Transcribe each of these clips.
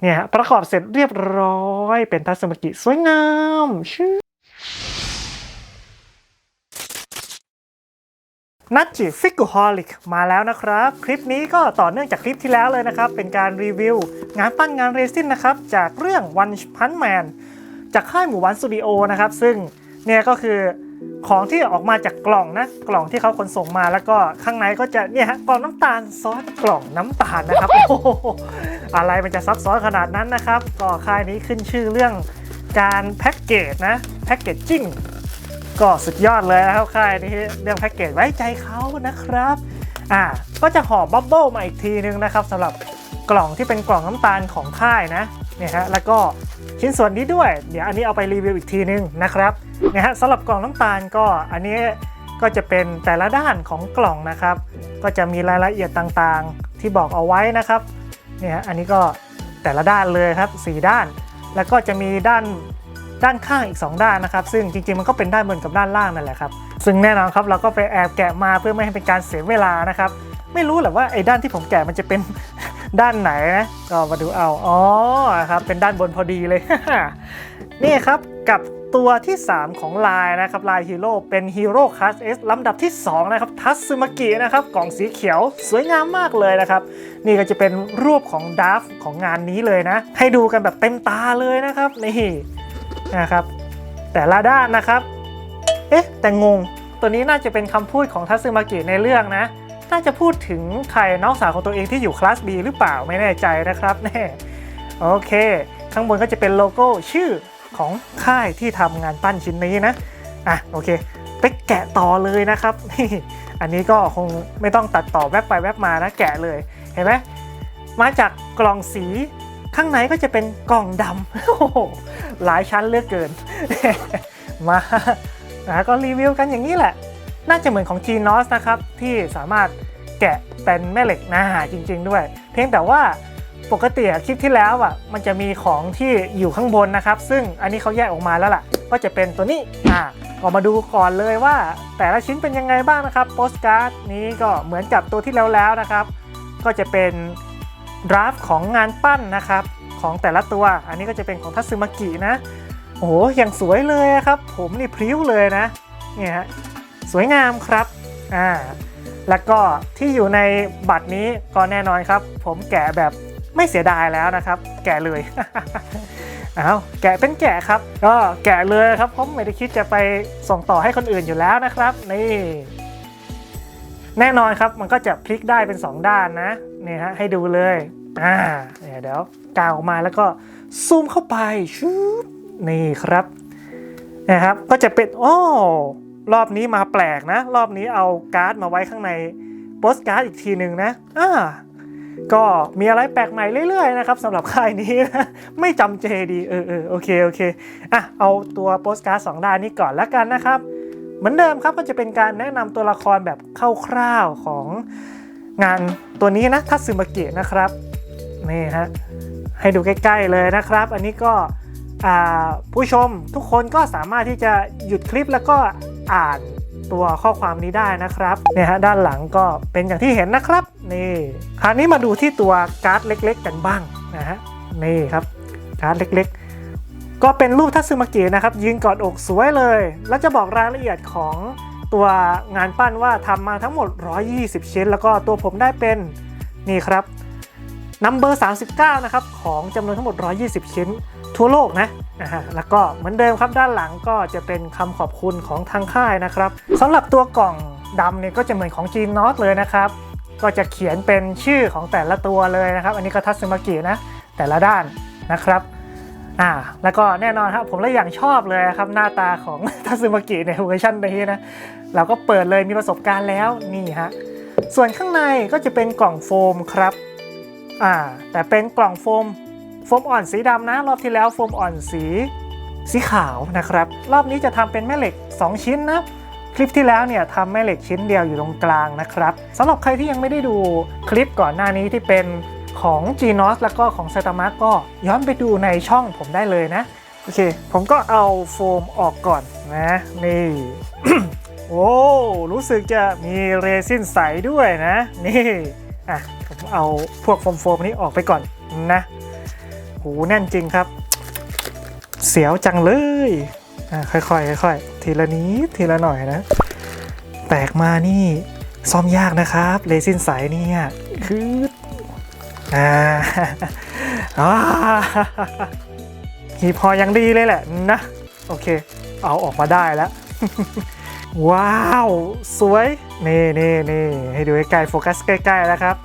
เนี่ยฮะประกอบเสร็จเรียบร้อยเป็นทัศมกิสวยงามชื่อนัทจิฟิก u ฮอลิกมาแล้วนะครับ คลิปนี้ก็ต่อเนื่องจากคลิปที่แล้วเลยนะครับ เป็นการรีวิว งานปั้นงานเรซินนะครับ จากเรื่อง One Punch Man จากค่ายหมู่บ้านสตูดิโอนะครับ ซึ่งเนี่ยก็คือ ของที่ออกมาจากกล่องนะ กล่องที่เขาขนส่งมาแล้วก็ข้างในก็จะเนี่ยฮะกล่องน้ำตาลซอสกล่องน้ำตาลนะครับโอ้โหอะไรมันจะซับซ้อนขนาดนั้นนะครับ ก็ค่ายนี้ขึ้นชื่อเรื่องการแพ็กเกจนะแพ็กเกจจิ้งก็สุดยอดเลยนะครับค่ายนี้เรื่องแพ็กเกจไว้ใจเขานะครับอ่าก็จะห่อบับเบิ้ลมาอีกทีนึงนะครับสำหรับกล่องที่เป็นกล่องน้ำตาลของค่ายนะ เนี่ยฮะแล้วก็ชิ้นส่วนนี้ด้วย เดี๋ยวอันนี้เอาไปรีวิวอีกทีนึงนะครับเนี่ยฮะสำหรับกล่องน้ำตาลก็อันนี้ก็จะเป็นแต่ละด้านของกล่องนะครับ ก็จะมีรายละเอียดต่างๆ ที่บอกเอาไว้นะครับเนี่ยฮะอันนี้ก็แต่ละด้านเลยครับสี่ด้าน แล้วก็จะมีด้านด้านข้างอีก 2 ด้านนะครับ ซึ่งจริงๆมันก็เป็นด้านบนกับด้านล่างนั่นแหละครับ ซึ่งแน่นอนครับเราก็ไปแอบแกะมาเพื่อไม่ให้เป็นการเสียเวลานะครับ ไม่รู้แหละว่าไอ้ด้านที่ผมแกะมันจะเป็น ด้านไหนนะก็มาดูเอาอ๋อครับเป็นด้านบนพอดีเลย นี่ครับกับตัวที่ 3 ของลายนะครับลายฮีโร่เป็นฮีโร่คลาส S ลำดับที่ 2 นะครับ ทัสซึมากินะครับ กล่องสีเขียวสวยงามมากเลยนะครับ นี่ก็จะเป็นรูปของดาฟของงานนี้เลยนะ ให้ดูกันแบบเต็มตาเลยนะครับนี่นะครับ แต่ละด้านนะครับ เอ๊ะ แต่งง ตัวนี้น่าจะเป็นคำพูดของทัตสึมากิในเรื่องนะ น่าจะพูดถึงใครน้องสาวของตัวเองที่อยู่คลาส B หรือเปล่าไม่แน่ใจนะครับแน่โอเค ข้างบนก็จะเป็นโลโก้ชื่อของค่ายที่ทำงานปั้นชิ้นนี้นะอะโอเคไปแกะต่อเลยนะครับนี่อันนี้ก็คงไม่ต้องตัดต่อแวบไปแวบมานะแกะเลยเห็นไหมมาจากกล่องสีข้างในก็จะเป็นกล่องดำโอ้โหหลายชั้นเลือกเกิน มานะก็รีวิวกันอย่างนี้แหละ น่าจะเหมือนของ g n o s นะครับที่สามารถแกะเป็นแม่เหล็กหน้าจริง ๆ ด้วย เพียงแต่ว่าปกติคลิปที่แล้วอะมันจะมีของที่อยู่ข้างบนนะครับ ซึ่งอันนี้เขาแยกออกมาแล้วล่ะ ก็จะเป็นตัวนี้อ่าก็มาดูก่อนเลยว่า แต่ละชิ้นเป็นยังไงบ้างนะครับโปสการ์ดนี้ก็เหมือนกับตัวที่แล้วแล้วนะครับ ก็จะเป็นดราฟของงานปั้นนะครับของแต่ละตัว อันนี้ก็จะเป็นของทัตสึมากินะ โอ้โหอย่างสวยเลยครับ ผมนี่พริ้วเลยนะเนี่ยฮะ สวยงามครับอ่าแล้วก็ที่อยู่ในบัตรนี้ก็แน่นอนครับ ผมแกะแบบไม่เสียดายแล้วนะครับ แกะเลยเอาแกะเป็นแกะครับ ก็แกะเลยครับผมไม่ได้คิดจะไปส่งต่อให้คนอื่นอยู่แล้วนะครับ นี่แน่นอนครับมันก็จะพลิกได้เป็น 2 ด้านนะนี่ฮะให้ดูเลยอ่าเนี่ยเดี๋ยวกาวออกมาแล้วก็ซูมเข้าไปชูนี่ครับนะครับ ก็จะเป็นโอ้ รอบนี้มาแปลกนะ รอบนี้เอาการ์ดมาไว้ข้างในโปสการ์ดอีกทีหนึ่งนะอ่าก็มีอะไรแปลกใหม่เรื่อยๆนะครับสำหรับค่ายนี้นะไม่จำเจดีเออเออโอเคโอเคอะเอาตัวโปสการ์ดสองด้านนี้ก่อนแล้วกันนะครับเหมือนเดิมครับก็จะเป็นการแนะนำตัวละครแบบคร่าวๆของงานตัวนี้นะทัตสึมากินะครับนี่ฮะให้ดูใกล้ ๆเลยนะครับ อันนี้ก็อ่าผู้ชมทุกคนก็สามารถที่จะหยุดคลิปแล้วก็ อ่านตัวข้อความนี้ได้นะครับเนี่ยฮะด้านหลังก็เป็นอย่างที่เห็นนะครับนี่คราวนี้มาดูที่ตัวการ์ดเล็ก ๆ กันบ้างนะฮะนี่ครับการ์ดเล็ก ๆ ก็เป็นรูปทัตสึมากินะครับ ยืนกอดอกสวยเลย แล้วจะบอกรายละเอียดของตัวงานปั้นว่าทำมาทั้งหมด 120 ชิ้น แล้วก็ตัวผมได้เป็นนี่ครับนัมเบอร์39 นะครับ ของจำนวนทั้งหมด 120 ชิ้น ทั่วโลกนะนะฮะแล้วก็เหมือนเดิมครับด้านหลังก็จะเป็นคำขอบคุณของทางค่ายนะครับสำหรับตัวกล่องดำเนี่ยก็จะเหมือนของจีนนอตเลยนะครับ ก็จะเขียนเป็นชื่อของแต่ละตัวเลยนะครับ อันนี้ก็ทัตสึมากินะแต่ละด้านนะครับอ่าแล้วก็แน่นอนครับผมและอย่างชอบเลยครับหน้าตาของทัตสึมากิในเวอร์ชันนี้นะเราก็เปิดเลยมีประสบการณ์แล้วนี่ฮะส่วนข้างในก็จะเป็นกล่องโฟมครับอ่าแต่เป็นกล่องโฟม โฟมอ่อนสีดำนะ รอบที่แล้วโฟมอ่อนสีสีขาวนะครับ รอบนี้จะทำเป็นแม่เหล็ก 2 ชิ้นนะคลิปที่แล้วเนี่ยทำแม่เหล็กชิ้นเดียวอยู่ตรงกลางนะครับสำหรับใครที่ยังไม่ได้ดูคลิปก่อนหน้านี้ที่เป็นของ g n o s แล้วก็ของ s a t a m a ก็ย้อนไปดูในช่องผมได้เลยนะ โอเค ผมก็เอาโฟมออกก่อนนะ นี่ โอ้ รู้สึกจะมีเรซินใสด้วยนะ นี่ อะ ผมเอาพวกโฟมๆนี้ออกไปก่อนนะ แน่นจริงครับ เสียวจังเลยอ่าค่อยๆค่อยๆทีละนิดทีละหน่อยนะ แตกมานี่ซ่อมยากนะครับเรซินใสเนี่ยคืออ่าหีพอยังดีเลยแหละนะ โอเค เอาออกมาได้แล้ว ว้าว สวย นี่นี่นี่ให้ดูใกล้ๆโฟกัสใกล้ ๆ แล้วครับ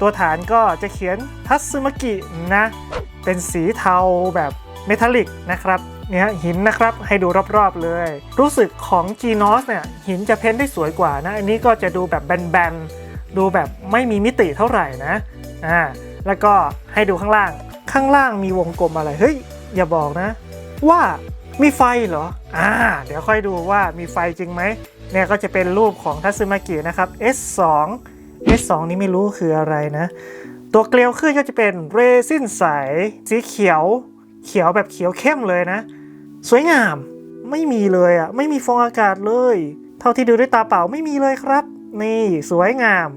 ตัวฐานก็จะเขียนทัตสึมากินะ เป็นสีเทาแบบเมทัลลิกนะครับเนี่ยหินนะครับให้ดูรอบๆเลย รู้สึกของ g n o s เนี่ยหินจะเพ้นได้สวยกว่านะ อันนี้ก็จะดูแบบแบนๆ ดูแบบไม่มีมิติเท่าไหร่นะอ่าแล้วก็ให้ดูข้างล่าง ข้างล่างมีวงกลมอะไร เฮ้ย อย่าบอกนะ ว่ามีไฟเหรออ่าเดี๋ยวค่อยดูว่ามีไฟจริงไหมเนี่ยก็จะเป็นรูปของทัตสึมากินะครับ S2 S2 นี้ไม่รู้คืออะไรนะ ตัวเกลียวขึ้นก็จะเป็นเรซินใสสีเขียว เขียวแบบเขียวเข้มเลยนะ สวยงามไม่มีเลยอะไม่มีฟองอากาศเลย เท่าที่ดูด้วยตาเปล่าไม่มีเลยครับ นี่สวยงาม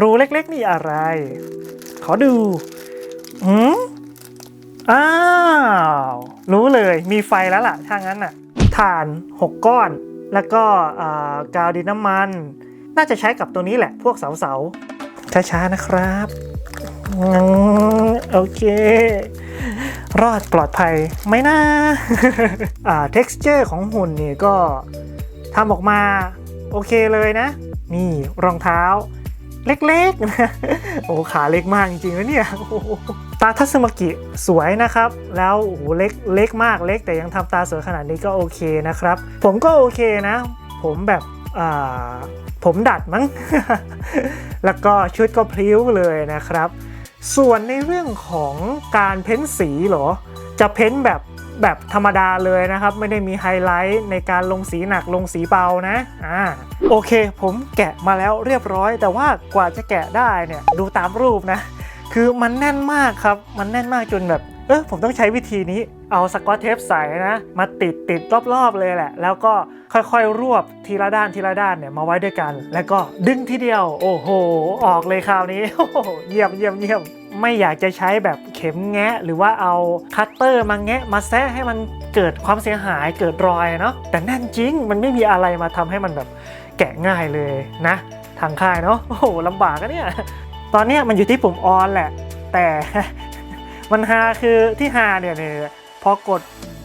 รูเล็กๆนี่อะไร ขอดูหืมอ้าวรู้เลยมีไฟแล้วล่ะถ้างั้นน่ะถ่าน 6 ก้อน แล้วก็อ่ากาวดินน้ำมัน น่าจะใช้กับตัวนี้แหละ พวกเสาๆช้าๆนะครับ โอเค รอดปลอดภัยไหมนะอ่า texture ของหุ่นนี่ก็ทำออกมาโอเคเลยนะ นี่รองเท้าเล็กๆนะโอ้ขาเล็กมากจริงๆนะเนี่ยตาทัศมกิสวยนะครับ แล้วโอ้โหเล็กเล็กมากเล็ก แต่ยังทำตาสวยขนาดนี้ก็โอเคนะครับ ผมก็โอเคนะ ผมแบบอ่าผมดัดมั้ง แล้วก็ชุดก็พลิ้วเลยนะครับ ส่วนในเรื่องของการเพ้นสีเหรอ จะเพ้นแบบแบบธรรมดาเลยนะครับ ไม่ได้มีไฮไลท์ในการลงสีหนักลงสีเบานะอ่าโอเค ผมแกะมาแล้วเรียบร้อย แต่ว่ากว่าจะแกะได้เนี่ยดูตามรูปนะ คือมันแน่นมากครับ มันแน่นมากจนแบบ เออผมต้องใช้วิธีนี้เอาสกอตเทปใสนะ มาติดติดรอบ ๆ เลยแหละ แล้วก็ค่อยๆ รวบทีละด้านทีละด้านเนี่ยมาไว้ด้วยกัน แล้วก็ดึงทีเดียว โอ้โห ออกเลยคราวนี้โอ้โหเยี่ยมเยี่ยมเยี่ยมไม่อยากจะใช้แบบเข็มแงะ หรือว่าเอาคัตเตอร์มาแงะมาแซะให้มันเกิดความเสียหายเกิดรอยเนาะแต่แน่นจริงมันไม่มีอะไรมาทำให้มันแบบแกะง่ายเลยนะ ทางค่ายเนาะโอ้โหลำบากอะเนี่ยตอนเนี้ยมันอยู่ที่ปุ่มออนแหละ แต่ มันฮาคือที่ฮาเนี่ยเนี่ยพอกด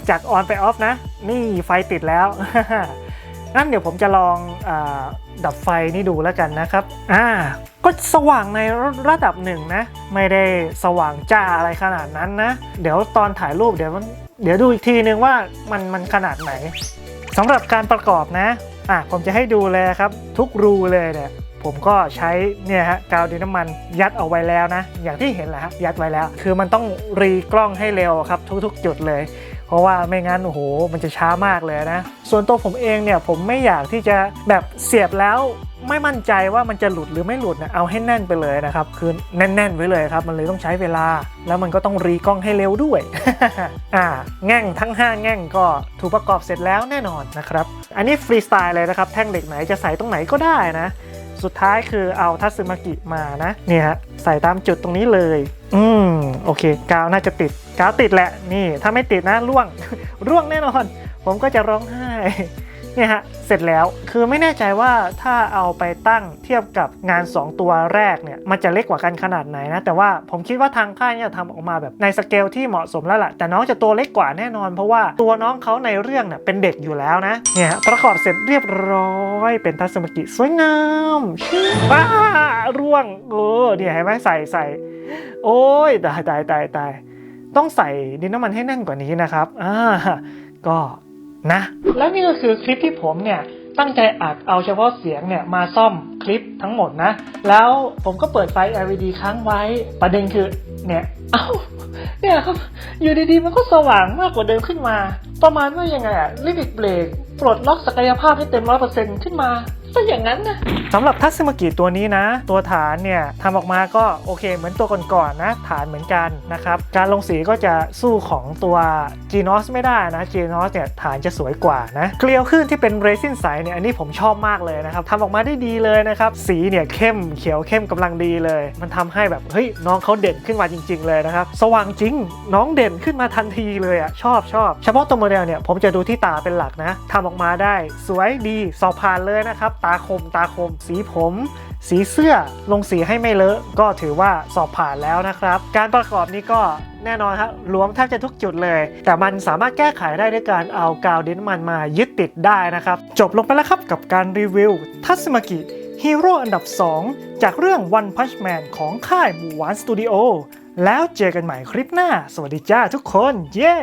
จากออนไปออฟนะ นี่ไฟติดแล้วงั้นเดี๋ยวผมจะลองอดับไฟนี่ดูแล้วกันนะครับ อ่า ก็สว่างในระดับหนึ่งนะ ไม่ได้สว่างจ้าอะไรขนาดนั้นนะ เดี๋ยวตอนถ่ายรูปเดี๋ยวเดี๋ยวดูอีกทีนึงว่ามันมันขนาดไหนสำหรับการประกอบนะ อะผมจะให้ดูเลยครับ ทุกรูเลยเนี่ย ผมก็ใช้เนี่ยฮะกาวดินน้ำมันยัดเอาไว้แล้วนะ อย่างที่เห็นแหละฮะยัดไว้แล้ว คือมันต้องรีกล้องให้เร็วครับทุกๆ จุดเลย เพราะว่าไม่งั้นโอ้โหมันจะช้ามากเลยนะ ส่วนตัวผมเองเนี่ยผมไม่อยากที่จะแบบเสียบแล้วไม่มั่นใจว่ามันจะหลุดหรือไม่หลุดนะเอาให้แน่นไปเลยนะครับคือแน่นๆไว้เลยครับ มันเลยต้องใช้เวลา แล้วมันก็ต้องรีกล้องให้เร็วด้วย อ่า แง่งทั้ง 5 แง่งก็ถูกประกอบเสร็จแล้วแน่นอนนะครับ อันนี้ฟรีสไตล์เลยนะครับ แท่งเหล็กไหนจะใส่ตรงไหนก็ได้นะ สุดท้ายคือเอาทัตสึมากิมานะเนี่ยฮะใส่ตามจุดตรงนี้เลย อืมโอเค กาวน่าจะติด กาวติดแหละนี่ ถ้าไม่ติดนะร่วง ร่วงแน่นอน ผมก็จะร้องไห้ เนี่ยฮะ เสร็จแล้ว คือไม่แน่ใจว่าถ้าเอาไปตั้งเทียบกับงาน 2 ตัวแรกเนี่ย มันจะเล็กกว่ากันขนาดไหนนะ แต่ว่าผมคิดว่าทางค่ายเนี่ยทำออกมาแบบในสเกลที่เหมาะสมแล้วล่ะ แต่น้องจะตัวเล็กกว่าแน่นอน เพราะว่าตัวน้องเขาในเรื่องเนี่ยเป็นเด็กอยู่แล้วนะ เนี่ยประกอบเสร็จเรียบร้อยเป็นทัศมกิสวยงามว้าร่วงเออเนี่ยเห็นไหมใส่ใส่โอ้ยตายตายตายตายต้องใส่ดินน้ำมันให้แน่นกว่านี้นะครับอ่าก็ นะ แล้วนี่ก็คือคลิปที่ผมเนี่ยตั้งใจอัดเอาเฉพาะเสียงเนี่ยมาซ่อมคลิปทั้งหมดนะ แล้วผมก็เปิดไฟ LED ค้างไว้ ประเด็นคือเนี่ย เอ้าเนี่ยครับอยู่ดีๆมันก็สว่างมากกว่าเดิมขึ้นมา ประมาณว่ายังไงอะลิมิตเบรกปลดล็อกศักยภาพให้เต็มร้อยเปอร์เซ็นต์ขึ้นมาซะอย่างนั้นนะสำหรับทัศมกิตัวนี้นะ ตัวฐานเนี่ยทำออกมาก็โอเคเหมือนตัวก่อนๆนะฐานเหมือนกันนะครับ การลงสีก็จะสู้ของตัว g n o s ไม่ได้นะ g n o s เนี่ยฐานจะสวยกว่านะเกลียวขึ้นที่เป็นเรซินใสเนี่ยอันนี้ผมชอบมากเลยนะครับทำออกมาได้ดีเลยนะครับ สีเนี่ยเข้มเขียวเข้มกำลังดีเลย มันทำให้แบบเฮ้ยน้องเขาเด่นขึ้นมาจริง ๆ เลยเลยนะครับ สว่างจริงน้องเด่นขึ้นมาทันทีเลยอะชอบชอบเฉพาะตัวโมเดลเนี่ยผมจะดูที่ตาเป็นหลักนะทำออกมาได้ สวยดีสอบผ่านเลยนะครับ ตาคมตาคม สีผม สีเสื้อลงสีให้ไม่เลอะก็ถือว่าสอบผ่านแล้วนะครับ การประกอบนี้ก็แน่นอนครับรวมแทบจะทุกจุดเลย แต่มันสามารถแก้ไขได้ด้วยการเอากาวดินมันมายึดติดได้นะครับ จบลงไปแล้วครับกับการรีวิว ทัสมากิฮีโร่อันดับ 2 จากเรื่อง One Punch Man ของค่ายหมู่หวานสตูดิโอ แล้วเจอกันใหม่คลิปหน้า สวัสดีจ้าทุกคน เย้